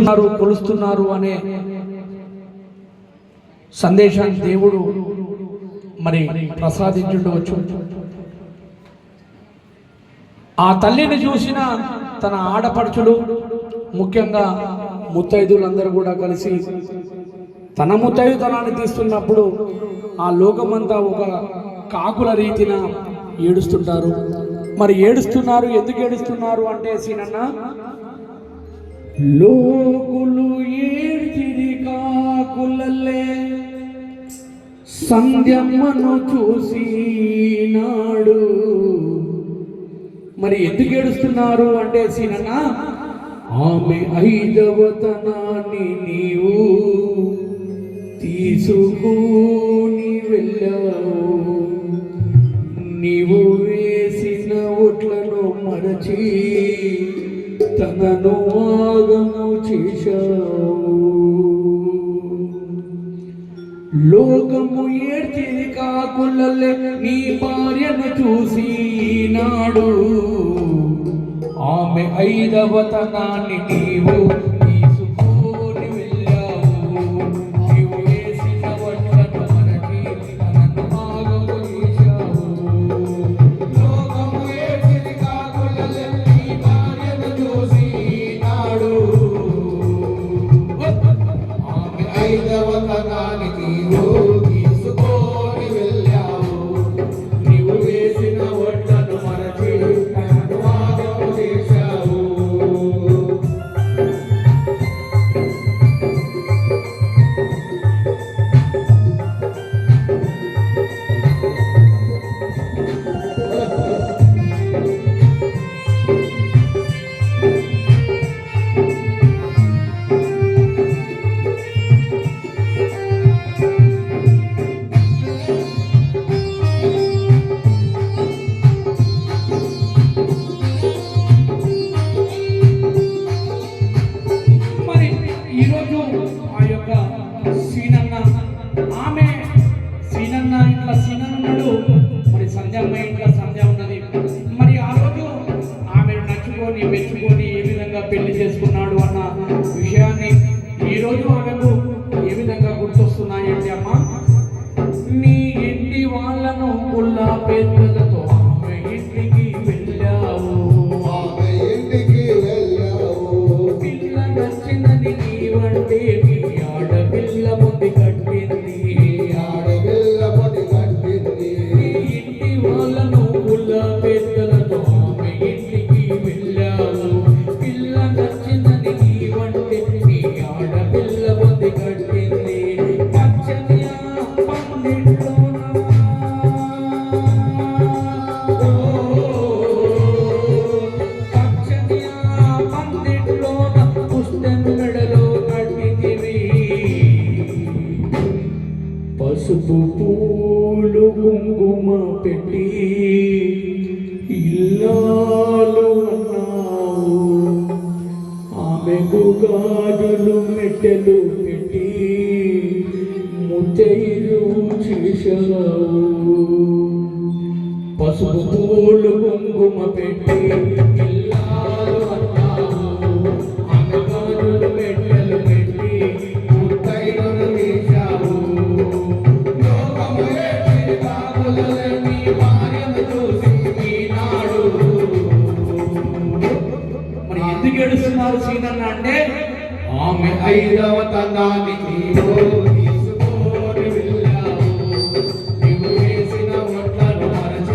పిలుస్తున్నారు కొలుస్తున్నారు అనే సందేశాన్ని దేవుడు మరి ప్రసాదించుండవచ్చు. ఆ తల్లిని చూసిన తన ఆడపడుచులు ముఖ్యంగా ముత్తైదులందరూ కూడా కలిసి తన ముత్తైదుతనాన్ని తీస్తున్నప్పుడు ఆ లోకమంతా ఒక కాకుల రీతిన ఏడుస్తుంటారు. మరి ఏడుస్తున్నారు ఎందుకు ఏడుస్తున్నారు అంటే సీనన్న లోకులు ఏడ్చిది కాకులల్లే. సంధ్యమ్మను చూసినాడు మరి ఎందుకు ఏడుస్తున్నారు అంటే సీనన్న ఆమె ఐదవతనాన్ని నీవు తీసుకుని వెళ్ళావు. నీవు వేసిన ఒట్లను మరచి తనను ఆగము చేశావు. లోకము ఏడ్చేది కాకులలే నీ భార్యను చూసి నాడు ఆమె ఐదవతనాన్ని నీవు చేసుకున్నాడు అన్న విషయాన్ని ఈ పసుపు పూలు కుంకుమ పెట్టి ఇల్లాలు అన్నావు ఆమెకు గాజులు మెట్టెలు పెట్టి ముత్తైదు చేశావు పసుపు పూలు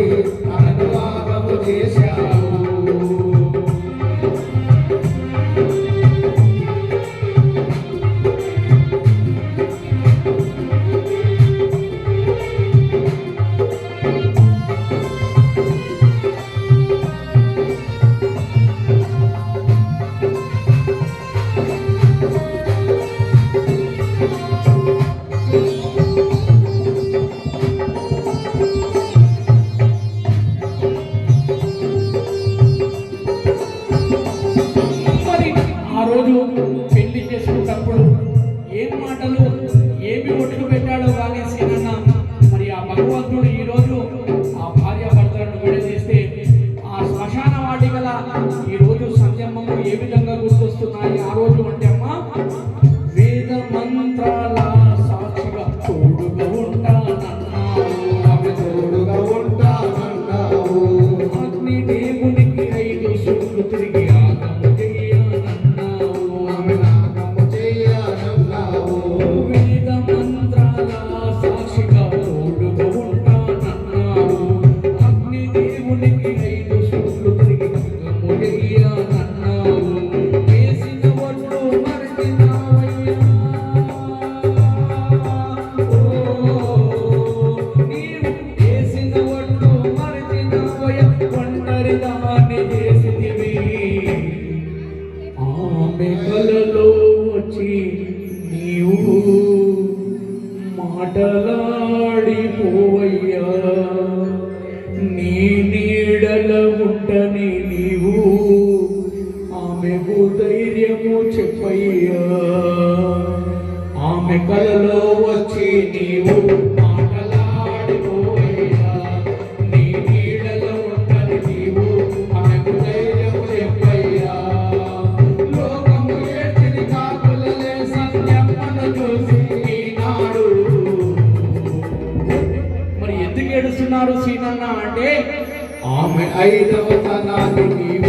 మరచి తనను మనము ఏ విధంగా గుర్తొస్తూ Hello. मैं आई तब सना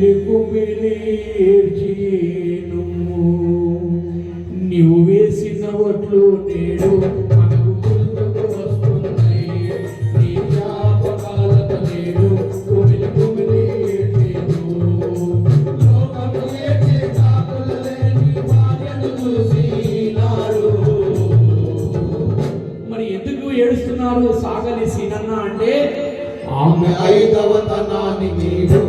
వెలుగు పెళ్ళేర్చేను నీవు వేసిన వట్లు నేడు ఏడుస్తున్నారు సాగలి సినన్న అంటే? ఆమె ఐదవ తనాన్ని మీరు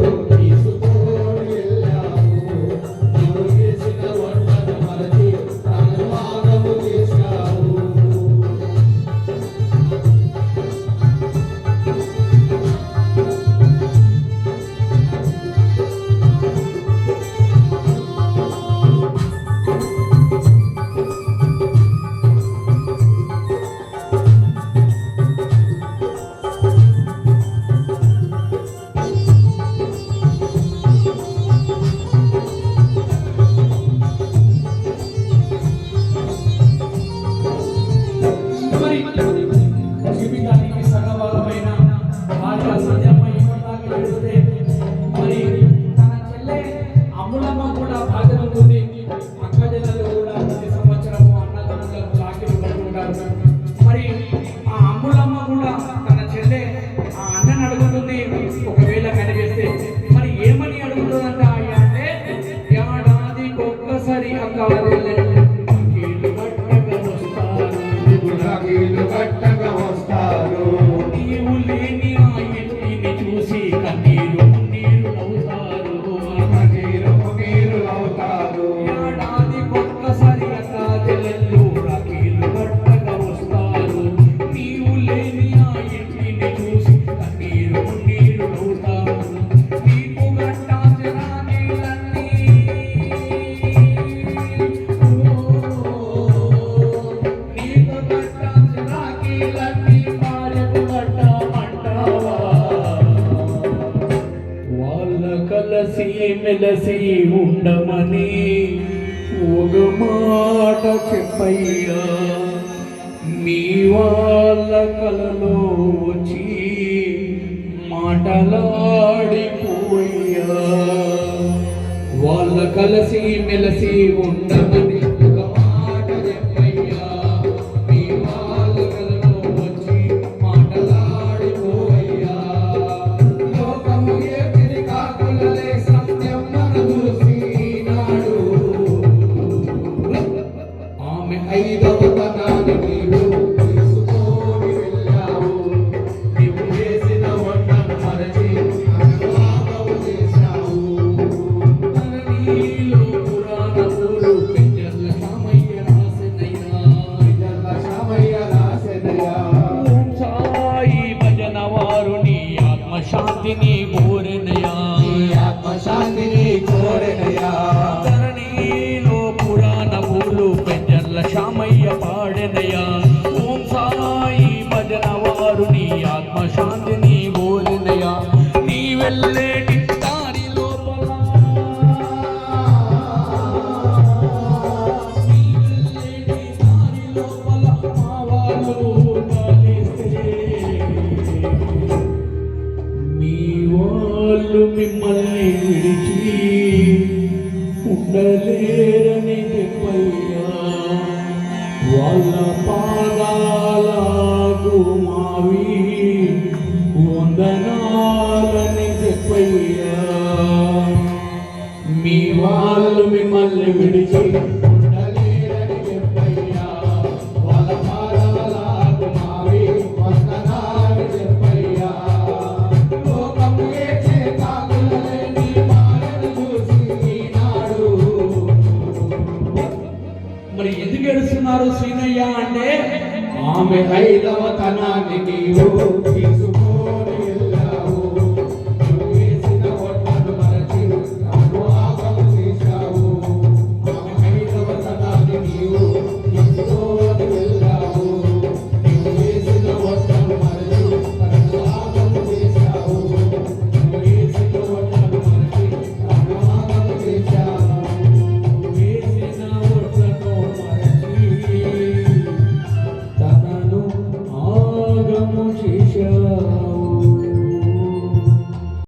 నెలసి ఉండమని ఒక మాట చెప్పయ్యా. మీ వాళ్ళ కలలో వచ్చి మాటలాడిపోయ్యా వాళ్ళ కలిసి మెలసి ఉండమని వాళ్ళు మిమ్మల్ని విడిచి ఉండలేరని చెప్పయ్యా. వాళ్ళ పాదాలకు మావి వందనాలని చెప్పయ్యా. మీ వాళ్ళు మిమ్మల్ని విడిచి